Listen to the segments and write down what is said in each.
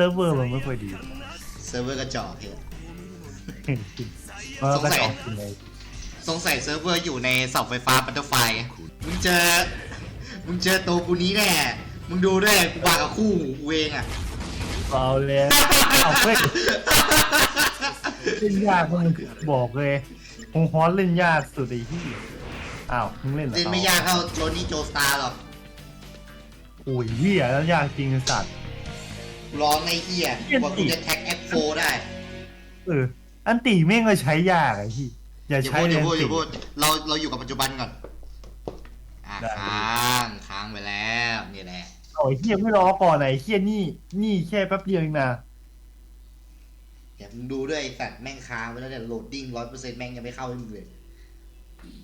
ซิร์ฟเวอร์มันไม่ค่อยดีเซิร์ฟเวอร์กระจอกเหรอเออสงก็สัยจอกจริงเลยสงสัยเซิร์ฟเวอร์อยู่ในเสาไฟฟ้าปัตเตอร์ไฟ มึงเจอ มึงเจอตัวกูนี้แน่ มึงดูด้วยกูบากับคู่หูกูเองอะ เอาเลยเอาเฮ้ยเล่นยากมึงบอกเลยฮงฮอนเล่นยากสุดไอ้ที่อ้าวมึงเล่นหรอเล่นไม่ยากเท่าโจนี่โจสตาร์หรอกโอ้ยเหี้ยแล้วยากจริงไอ้สัตว์ ร้องไอ้เหี้ยเหี้ยว่ากูจะแท็กแอปโฟได้เอออันตีแม่งก็ใช้ยากไอ้ที่อย่าอย่าใช้พูดอเลยย่าอันพูดอตีย่าพูดเราเราอยู่กับปัจจุบันก่อนอะได้ ค้างค้างไปแล้วนี่แหละโอ้ยเฮียไม่รอก่อนไหนเฮียนี่นี่แค่แป๊บเดียวเองนะเดี๋ยวมึงดูด้วยไอ้สัตว์แม่งค้างไปแล้วเนี่ยโหลดดิ้งร้อยเปอร์เซ็นต์แม่งยังไม่เข้าให้มึงเลย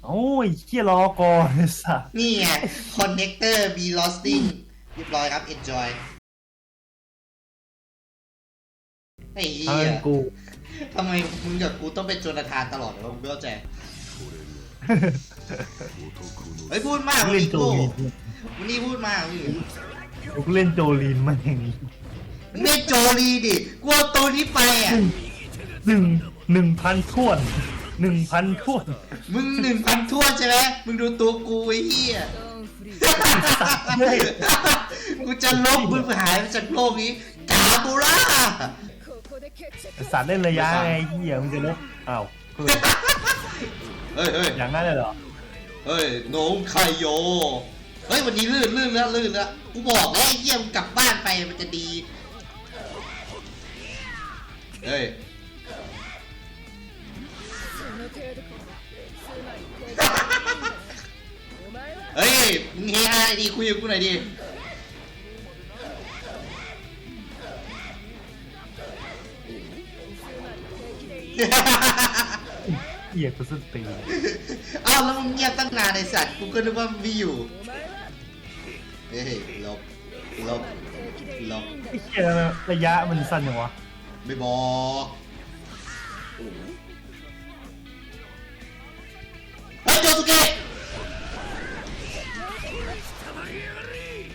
โอ้ยเฮียรอก่อนไอ้สัสนี่ไง connector be losting เรียบร้อยครับ enjoy ไอ้เหี้ทางยกูทำไมมึงกับกูต้องเป็นโจนาธานตลอดเลยวะกูไม่เข้าใจเฮ้ยพูดมากกูวันเล่นนี้โจกูลีนวันนี้พูดมากพี่กูเล่นโจลีนมันอย่างนี้มึงเล่นโจลีดิกูเอาตัวนี้ไปอะหนึ่งหนึ่งพันท่วนหนึ่งพันท่วนมึงหนึ่งพันทั่วนใช่ไหมมึงดูตัวกูไอ้เหี้ยเฮ้ยกูจะลบมึงหายไปจากโลกนี้กาบูรา ไอ้สัตว์เล่นระยะไงเฮียมึงจะลบอ้าวเฮ้ยเฮ้ยเฮ้ยอย่างนั้นเลยเหรอเฮ้ยโหนงไคโย เฮ้ยวันนี้ลื่นลื่นแล้วลื่นแล้วกูบอกแล้วไอ้เหี้ยมึงกลับบ้านไปมันจะดี เฮ้ย เฮ้ยมึงเฮฮาหน่อยดีคุยกับกูหน่อยดิ เฮียกูสุดตีนอ้าวแล้วมึงเงียบตั้งนานไอสัตว์กูก็นึกว่ามีอยู่เฮ้ยลบลบลบไอ้เฮียระยะมันสั้นอย่างวะไม่บอกเฮ้ยโจสุเกะ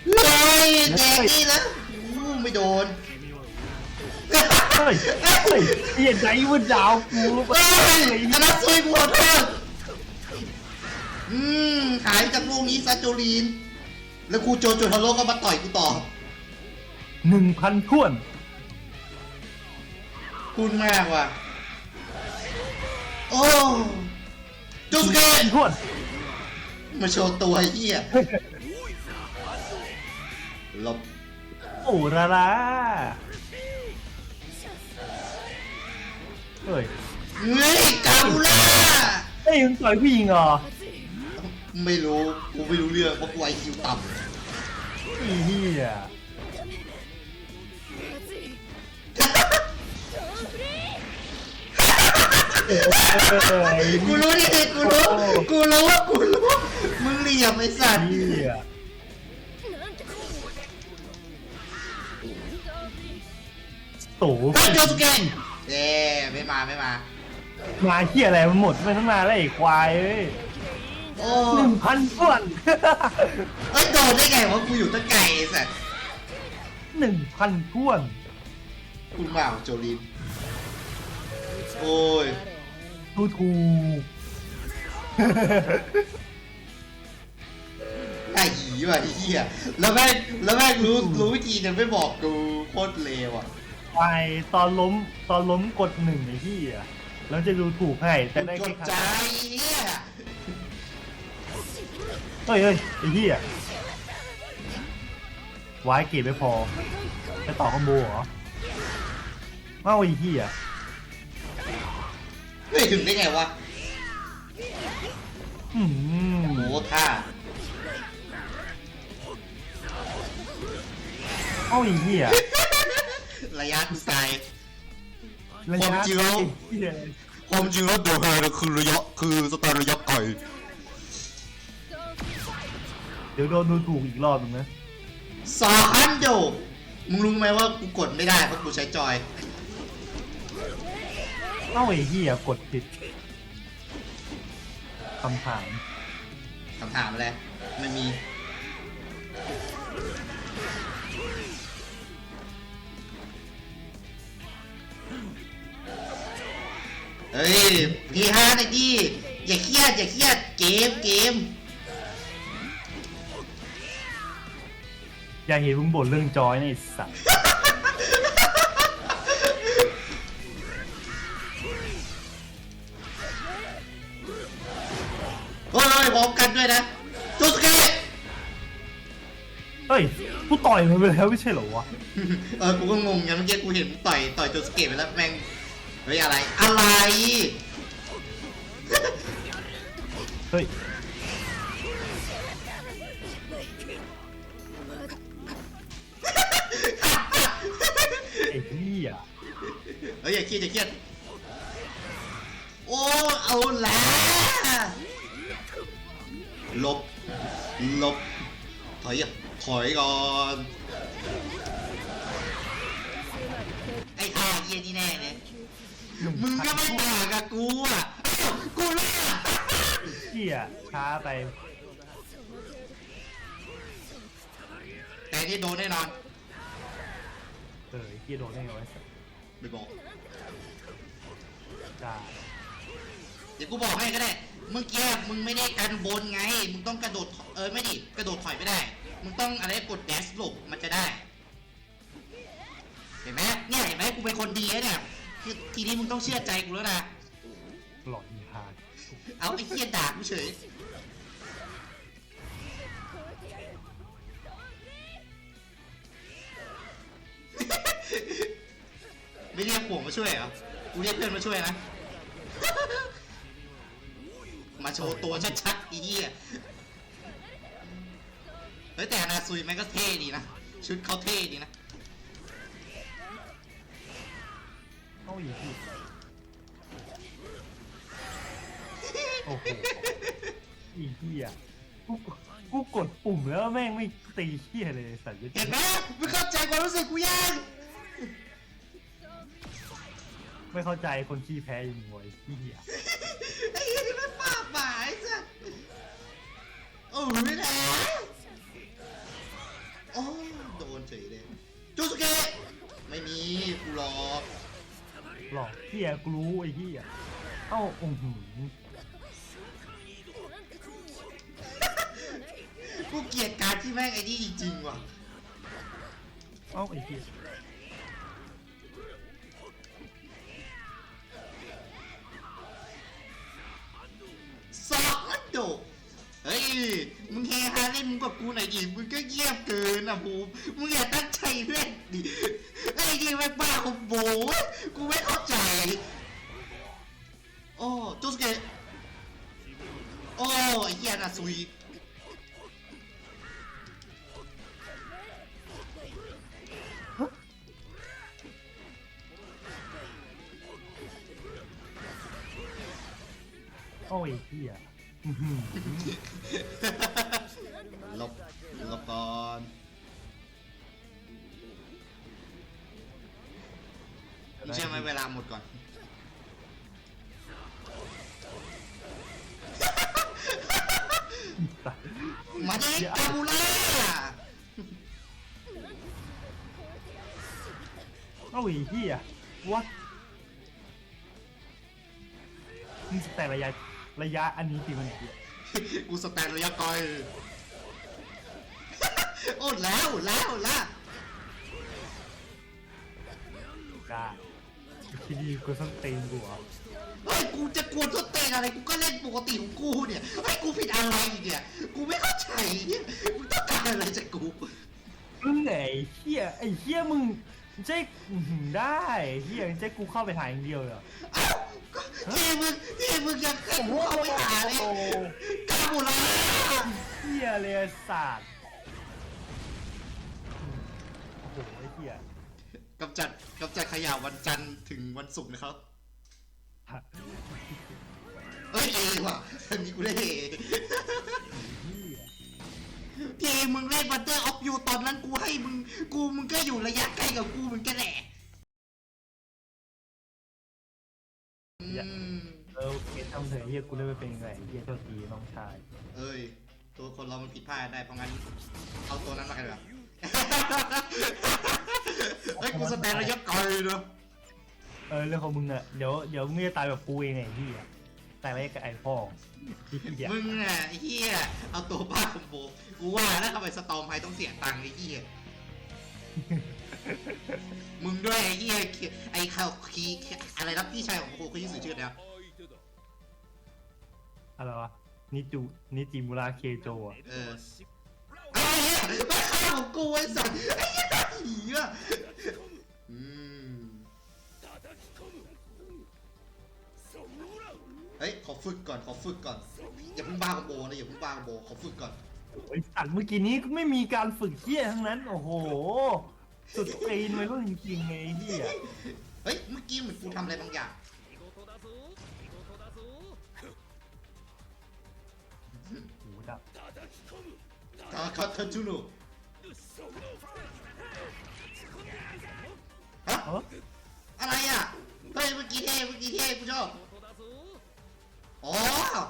เฮ้ยแดกนี่นะอู้ไม่โดนเฮ้ยเฮ้ยเฮียใจมันดาวกูเฮ้ยอันนั้นซวยกูขอโทษอืมหายจากโลกนี้ซาโจลีน แล้วครูโจโจทาโร่ก็มาต่อยกูต่อ หนึ่งพันท่วนพูดมากว่ะ โอ้โจสุเกะท่วน มาโชว์ตัวไอ้เหี้ยหลบ โอ้ราลา เฮ้ยเฮ้ยกาบูล่าเฮ้ยมึงต่อยผู้หญิงเหรอไม่รู้กูไม่รู้เรื่องเพราะกูไอคิวต่ไอ้เหี้ยำกูรู้ดิกูรู้กูรู้ว่ากูรู้มึงเหลี่ยมไอ้สัตว์เหี้ยโตเฮ้ยโจสุเกะ เย้ไม่มาไม่มามาเหี้ยอะไรมันหมดไปตั้งนานแล้วไอ้ควายเอ้ยโอ้หนึ่งพันท่วน เอ้ยโดนได้ไงวะกูอยู่ตั้งไกลไอ้สัตว์หนึ่งพันท่วน คุณมาโจลิน โอ้ยดูถูก ไอ้หีว่ะไอ้เหี้ยแล้วแม่งแล้วแม่งรู้รู้วิธีแต่ไม่บอกกูโคตรเลวอะ ไปตอนล้มตอนล้มกดหนึ่งไอ้เหี้ยแล้วจะดูถูกให้แต่ได้กแค่ดครั้ใจงเนี่ยเฮ้ยเฮ้ยไอ้เหี้ยไว้เกรดไม่พอจะต่อคอมโบเหรอเอ้าไอ้เหี้ยเฮ้ยถึงได้ไงวะอืมโหท่าเอ้าไอ้เหี้ย ระยะไกล ระยะความจริงแล้วไอ้เหี้ยความจริงแล้วโดเฮร์คือระยะคือสไตล์ระยะไกลเดี๋ยวโดนดูถูกอีกรอบหนึงนะสองคันโดมึงรู้ไหมว่ากูกดไม่ได้เพราะกูใช้จอย เอ้าไอ้เหี้ยกดผิดคำถามคำถามอะไรไม่มี เฮ้ยพี่ฮาร์ดไอ้ดิอย่าเครียดอย่าเครียดเกมเกมอย่าเห็นมึงบ่นเรื่องจอยในะไอ้สัตว์โอ้ยพร้อมกันด้วยนะจูสเกะเฮ้ยกูต่อยมันไปแล้วไม่ใช่เหรอวะ เออกูก็งงไงเมื่อกี้กูเห็นมึงต่อยต่อยจูสเกะไปแล้วแม่ง เฮ้ยอะไร อะไร เฮ้ยไอ้เหี้ยเฮ้ยอย่าเครียดอย่าเครียดโอ้เอาแล้วหลบหลบถอยอะถอยก่อนไอ้ท่าเยี่ยนี่แน่เลย มึงก็ไม่ต่างกับกูอะอ้าวกูล่ะเหี้ยช้าไปแต่ที่โดนแน่นอนเออไอ้เหี้ยโดนได้ไงวะไอ้สัตว์ไม่บอกจ้าเดี๋ยวกูบอกให้ก็ได้เมื่อกี้มึงไม่ได้กันบนไง มึงต้องกระโดดถเออไม่ดิกระโดดถอยไม่ได้ มึงต้องอะไรกดแดชหลบมันจะได้ เห็นไหมเนี่ยเห็นไหมกูเป็นคนดีแล้วเนี่ย คือทีนี้มึงต้องเชื่อใจกูแล้วนะหลอดอีฮาร์ดเอาไอ้เคียด่ากูเฉยไม่เรียกผมมาช่วยเหรอ กูเรียกเพื่อนมาช่วยนะ มาโชว์ตัวชัดๆอีเหี้ยเฮ้ยแต่นาซุยแม่งก็เท่ดีนะ ชุดเขาเท่ดีนะ ยโอ้โหอีเหี้ยกูกูกดปุ่มแล้วแม่งไม่ตีเหี้ยเลยไอ้สัตว์เห็นไหมไม่เข้าใจความรู้สึกกูยังไม่เข้าใจคนขี้แพ้อยังงวยเหี้ย กเหี้ยกูรู้ไอ้เหี้ยเอ้าโอ้โหกูเกลียดการที่แม่งไอ้นี่จริงๆว่ะ เอ้าไอ้เหี้ย ซุยเอ้าไอ้เหี้ยอื้อหือหลบหลบก่อนมึงเชื่อไหมเวลาหมดก่อน เอ้าไอ้เหี้ย what มึงแต่ระยะระยะอันนี้จริงมันเนี่ยกูสแตนระยะไกลโอ้แล้วแล้วแล้วกล้าทีดีกูส้นตีนกูเหรอเฮ้ยกูจะกวนตัวเตะอะไรกูก็เล่นปกติของกูเนี่ยเฮ้ยกูผิดอะไรเนี่ยกูไม่เข้าใจเนี่ยมึงต้องการอะไรจากกูมึงไอ้เหี้ยไอ้เหี้ยมึง เจ๊อื้อหือได้ไอ้เหี้ยเจ๊กูเข้าไปหาอย่างเดียวเลยเหรอเอ้าที่มึงที่มึงยังให้กูเข้าไปหาเลยโอ้โห กาบูล่าเหี้ยเลยไอ้สัตว์โอ้โหไอ้เหี้ยกำจัดกำจัดขยะวันจันทร์ถึงวันศุกร์นะครับ เอ้ยเอว่ะอันนี้กูได้เอเหี้ย ทีมึงเล่นบัตเตอร์ออฟยูตอนนั้นกูให้มึงกูมึงก็อยู่ระยะใกล้กับกูเหมือนกันแหละอืมเออโอเคทำเถอะเหี้ยกูได้ไปเป็นไงเหี้ยโทษทีน้องชาย เอ้ย ตัวคนเรามันผิดพลาดได้เพราะงั้นเอาตัวนั้นมากันดีกว่าเฮ้ยกูสแตนระยะไกลเนอะเออเรื่องของมึงอะเดี๋ยวเดี๋ยวมึงจะตายแบบกูเองไงพี่อะตายไปกับไอ้พ่อพี่เหี้ยมึงอะไอ้เหี้ยเอาตัวบ้าคอมโบกูว่าแล้วทำไมสตอมไพต้องเสียตังค์ไอ้เหี้ยมึงด้วยไอ้เหี้ยไอ้เขาคีอะไรนะพี่ชายของกูคือชื่อชื่อแล้วอะไรวะนิจูนิจิมุระเคโจอะเอออะไรเนี่ยมาฆ่าของกูไอ้สัตว์ไอ้เหี้ยตาผีอะอืม เฮ้ยขอฝึกก่อนขอฝึกก่อนอย่าเพิ่งบ้าคอมโบนะอย่าเพิ่งบ้าคอมโบขอฝึกก่อนไอ้สัตว์เมื่อกี้นี้ก็ไม่มีการฝึกเหี้ยทั้งนั้น โอ้โห สุดตีนไปรุ่นจริงๆไงไอ้เหี้ยเฮ้ยเมื่อกี้เหมือนกูทำอะไรบางอย่างหูดับทาคาทาจูโนฮะเอออะไรอะเฮ้ยเมื่อกี้เท่เมื่อกี้เท่กูชอบ อ๋อ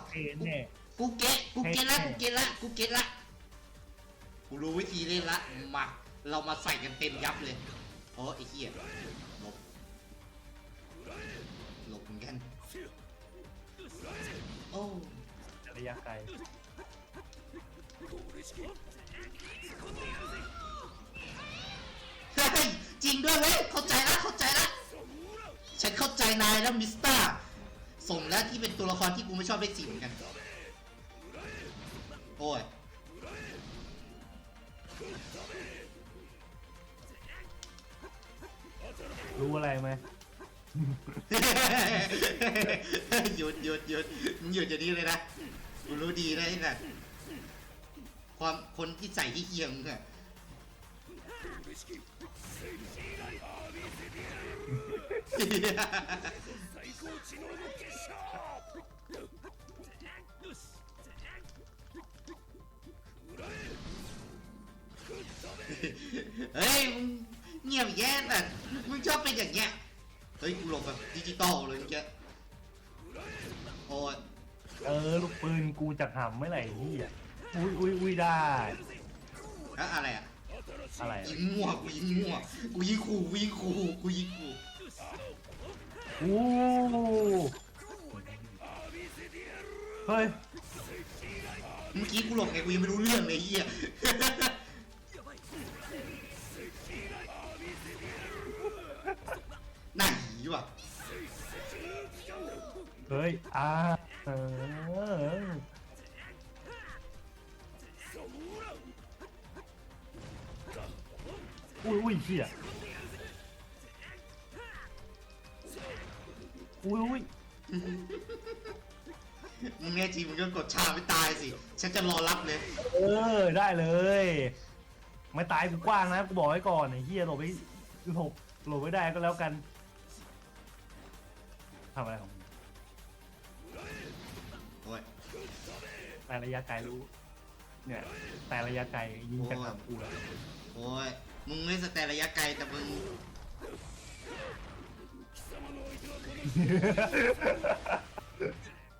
เอ็นแน่กูเก็ตกูเก็ตละกูเก็ตละกูเก็ตละกูรู้วิธีเล่นละมาเรามาใส่กันเต็มยับเลยอ๋อไอ้เหี้ยหลบหลบเหมือนกันโอ้ระยะไกลเฮ้ยจริงด้วยเว้ยเข้าใจละเข้าใจละฉันเข้าใจนายแล้วมิสเตอร์ สมแล้วที่เป็นตัวละครที่กูไม่ชอบเลขสี่เหมือนกัน โอ้ยรู้อะไรไหมหยุดหยุดหยุดมึงหยุดอย่างนี้เลยนะกูรู้ดีนะไอ้สัตว์ความคนที่ใส่ที่เคียงมึงอะ เฮ้ยมึงเงียบแย่แต่มึงชอบเป็นอย่างเงี้ยเฮ้ยกูหลบแบบดิจิตอลเลยเมื่อกี้โอ้ยเออลูกปืนกูจะหำไม่ไหลเหี้ยอุ้ยอุ้ยอุ้ยได้แล้วอะไรอะอะไรยิงมั่วกูยิงมั่วกูยิงขู่กูยิงขู่กูยิงขู่อู้เฮ้ยเมื่อกี้กูหลบไงกูยังไม่รู้เรื่องเลยไอ้เฮีย เฮ้ยอ่าเอออุ้ยอุ้ยเหี้ยอุ้ยอุ้ยมึงแน่จริงมึงก็กดชาไม่ตายสิ ฉันจะรอรับเลย เออได้เลย ไม่ตายกูกว้างนะกูบอกไว้ก่อนไอ้เหี้ยหลบไปหลบหลบไม่ได้ก็แล้วกันทำอะไรของ แต่ระยะไกลรู้ เนี่ย แต่ระยะไกลยิงกันหำกูแล้วโอ้ย มึงไม่สแตนระยะไกลแต่มึง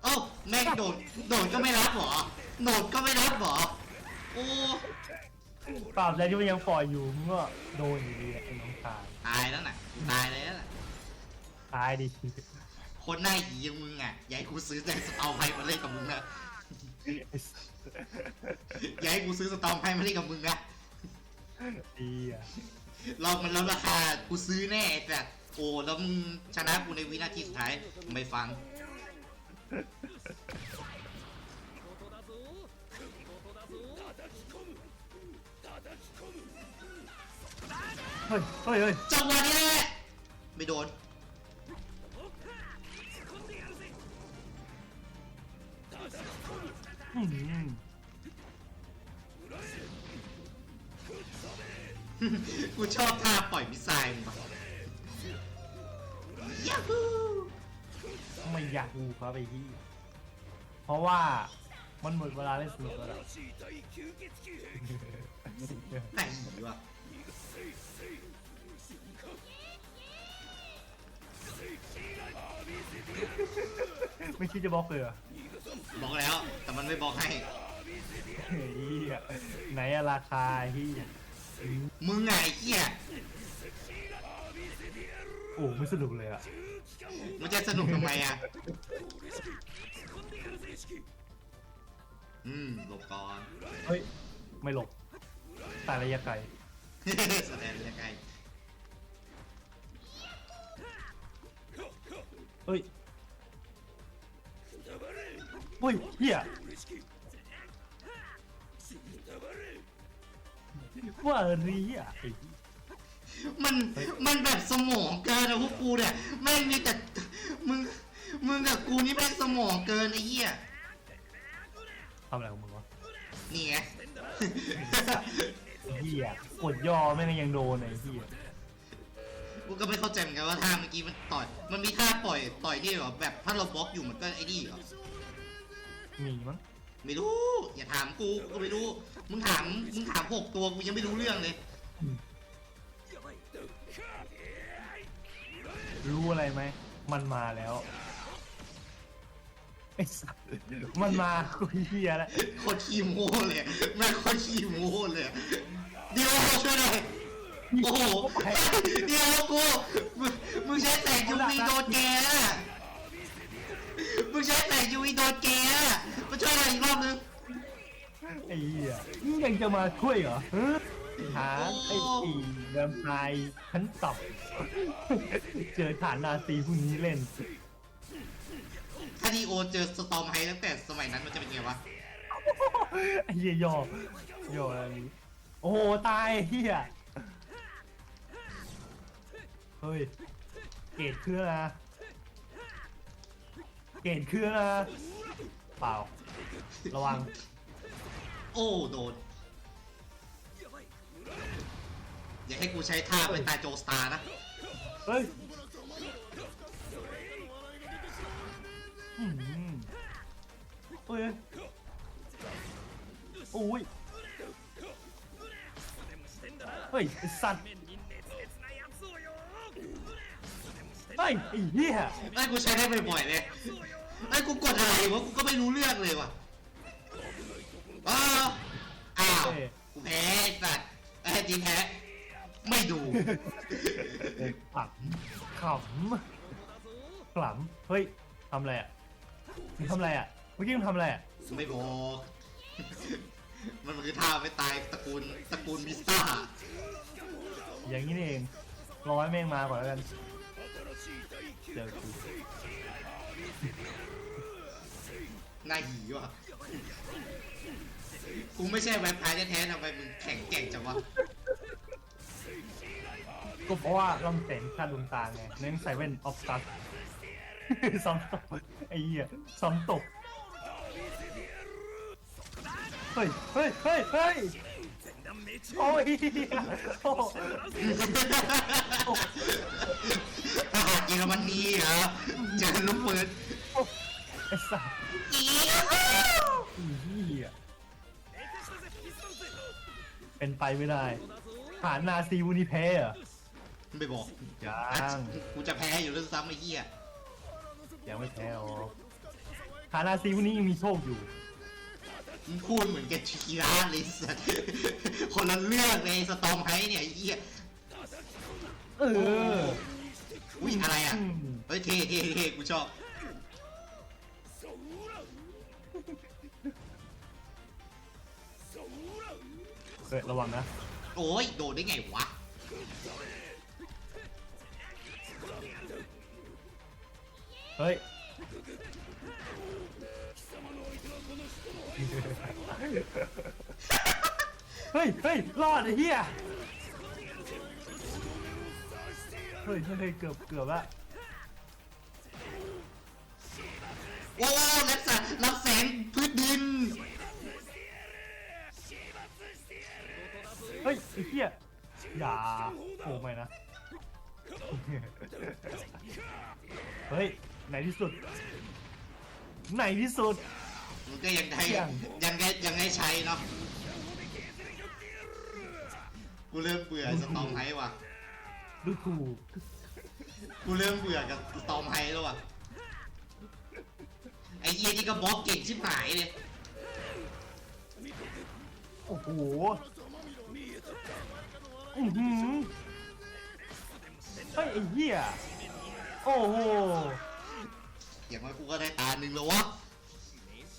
เอ้าแม่งโดดโดดก็ไม่รับเหรอโดดก็ไม่รับเหรอโอ้ตราบใดที่มันยังปล่อยอยู่มึงก็โดนอยู่ดีอะไอ้น้องชายตายแล้วน่ะตายแล้วน่ะตายดิ คนหน้าหีอย่างมึงอะอย่าให้กูซื้อแต่สตอมไพ่มาเล่นกับมึงนะ อย่าให้กูซื้อสตอมไพ่มาเล่นกับมึงนะดีอะเรามันลดราคากูซื้อแน่แต่โอ้แล้วมึงชนะกูในวินาทีสุดท้ายไม่ฟังเฮ้ยเฮ้ยเฮ้ยจังหวะนี้แหละไม่โดน กูชอบท่าปล่อยมิสไซล์มึงว่ะยาฮูไม่อยากดูครับไอ้ที่เพราะว่ามันหมดเวลาเล่นสนุกแล้วล่ะไหนวะไม่คิดจะบล็อกเลยเหรอ บอกแล้ว แต่มันไม่บอกให้ เฮ้ยไหนอะราคาที่มึงไงไอ้เหี้ยโอ้ไม่สนุกเลยอะมันจะสนุกทำไมอะ อืมหลบก่อน เฮ้ย ไม่หลบแต่ระยะไกลแสดงยังไงเฮ้ย เฮ้ยเฮียว่าเรียไอ้มันมันแบบสมองเกินอะพวกกูเนี่ยแม่งมีแต่มึงมึงกับกูนี่แม่งสมองเกินไอ้เหี้ยทำอะไรของมึงวะนี่ไงไอ้เฮียกดย่อแม่งยังโดนไอ้เฮียกูก็ไม่เข้าใจเหมือนกันว่าท่าเมื่อกี้มันต่อยมันมีท่าปล่อยต่อยที่แบบแบบถ้าเราบล็อกอยู่มันก็ไอ้นี่เหรอ มีมั้งไม่รู้ อย่าถามกูกูก็ไม่รู้ มึงถามมึงถามหกตัวกูยังไม่รู้เรื่องเลย รู้อะไรไหม มันมาแล้วไอ้สัสมันมากูเฮียแล้วโคตรขี้โม้เลยอะแม่งโคตรขี้โม้เลยอะเดี๋ยวช่วยหน่อยโอ้โหเดี๋ยวกูมึงมึงใช้แต่ยูวีโดนแกอะ มึงใช้แต่ยูวีโดนแกอะมาช่วยหน่อยอีกรอบนึงไอ้เหี้ยนี่ยังจะมาช่วยเหรอฮะฐานไอ้ปีแวมไพร์ชั้นต่ำเจอฐานนาซีพวกนี้เล่น ถ้าดีโอเจอสตอมไฮตั้งแต่สมัยนั้นมันจะเป็นไงวะ ไอ้เหี้ยยอยออะไรนี้โอ้โหตายไอ้เหี้ย เฮ้ย เกรดเครื่องนะ เกรดเครื่องนะเปล่า ระวัง โอ้โดนอย่าให้กูใช้ท่าไปตาโจสตาร์นะเฮ้ยอืมเฮ้ยโอ้ยเฮ้ยไอ้สัตว์ เฮ้ยไอ้เหี้ยไอ้ยกูใช้ได้บ่อยๆเลยไอ้ยกูกดอะไรวะกูก็ไม่รู้เรื่องเลยว่ะอ้าวอ้าวกูแพ้ไอ้สัตว์ไอ้ยจริงแพ้ไม่ดูขำขำขำเฮ้ยทำอะไรอะมึงทำอะไรอะเมื่อกี้มึงทำอะไรอะไม่บอกมันคือท่าไม่ตายตระกูลตระกูลมิสต้าอย่างนี้นี่เองรอให้แม่งมาก่อนแล้วกัน เจอกูหน้าหีว่ะ กูไม่ใช่แวมไพร์แท้ๆทำไมมึงแข็งแกร่งจังวะ ก็เพราะว่าลำแสงชาดวงตาไงเน้นใส่แว่นออฟตัสซ้ำตกไอ้เหี้ยซ้ำตก เฮ้ย เฮ้ย เฮ้ย เฮ้ย โอ้ยโอ้ารเยอรมนีเหรอเจอลูกปืนไอ้สัสอีอ้เหี้ยเป็นไปไม่ได้ฐานนาซีวูนิเพย์เหรอ ไม่บอกยัง กูจะแพ้อยู่แล้วซ้ำไอ้เหี้ยยังไม่แพ้หรอกฐานนาซีวูนี้ยังมีโชคอยู่มึงพูดเหมือนกับชีราเลยสัสคนละเรื่องในสตอมไฮเนี่ยไอ้เหี้ยเออ อุ้ยอะไรอะอืมเฮ้ยเท่เท่เท่กูชอบ เฮ้ยระวังนะ โอ้ย โดนได้ไงวะ เฮ้ย เฮ้ย เฮ้ย รอดไอ้เหี้ย เฮ้ยเฮ้ยเกือบเกือบละโอ้รับสารรับแสงพื้นดิน เฮ้ยไอ้เหี้ยอย่าโอ้ไม่นะ เฮ้ยไหนที่สุดไหนที่สุด มันก็ยังไงเสี่ยงยังไงยังไงใช้เนาะกูเริ่มเบื่อสตอมไฮว่ะ ดูถูกกูเริ่มเบื่อกับสตอมไฮแล้วว่ะ ไอ้เหี้ยนี่ก็บล็อกเก่งชิบหายเลย โอ้โหอือหือเฮ้ยไอ้เหี้ย โอ้โหอย่างน้อยกูก็ได้ตาหนึ่งแล้ววะ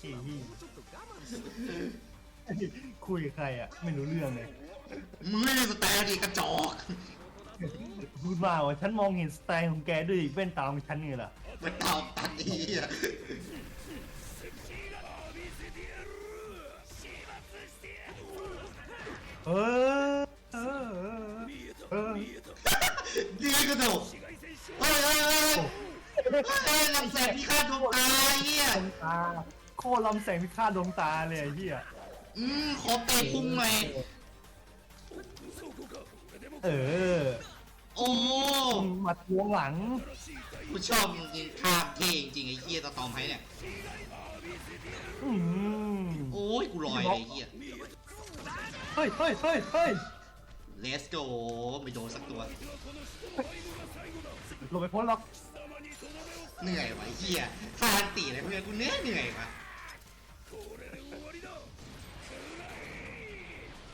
ไอ้เหี้ยคุยกับใครอะ ไม่รู้เรื่องเลย มึงไม่ได้สแตนดิกระจอก พูดมาว่าฉันมองเห็นสไตล์ของแกด้วยแว่นตาของฉันไงล่ะไปเต่าตัดไอ้เหี้ยเออเออเออดีกระโดดเฮ้ยเฮ้ยเฮ้ยเฮ้ยลำแสงพิฆาตดวงตาไอ้เหี้ยดวงตาโคตรลำแสงพิฆาตดวงตาเลยไอ้เหี้ยอืมขอเตะพุงหน่อย เออโอ้มาทวงหลังกูชอบจริงๆท่าเท่จริงๆไอ้เหี้ยตะตอมไพ่เนี่ย อืมโอ้ยกูลอยเลยไอ้เหี้ย เฮ้ยเฮ้ยเฮ้ยเฮ้ย Let's go ไม่โดนสักตัวลงไปพ้นหรอกเหนื่อยวะไอ้เหี้ยทานตีอะไรพวกเนี้ยกูเหนื่อยเหนื่อยวะ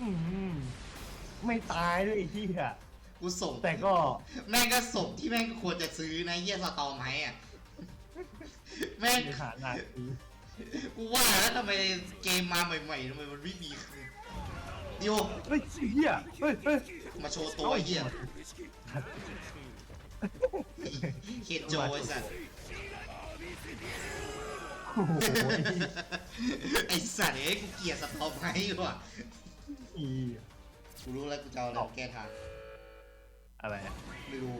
อืม ไม่ตายด้วยไอ้เหี้ยกูส่งแต่ก็แม่งก็สมที่แม่งควรจะซื้อนะเหี้ยสตอมไพ่อะแม่งในฐานะคือกูว่าแล้วทำไมเกมมาใหม่ๆทำไมมันไม่มีดิโอเฮ้ยเหี้ยเฮ้ยเฮ้ยมาโชว์ตัวไอ้เหี้ยเคนโจไอ้สัสโอ้โหไอ้เหี้ยไอ้สัตว์เอ้ยกูเกลียดสตอมไพ่ว่ะอี กูรู้แล้วกูจะเอาอะไรมาแก้ทาง อะไรอะไม่รู้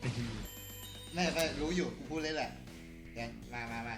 ไอ้เหี้ยไม่ไม่รู้อยู่ กูพูดเลยแหละเดี๋ยวมามามา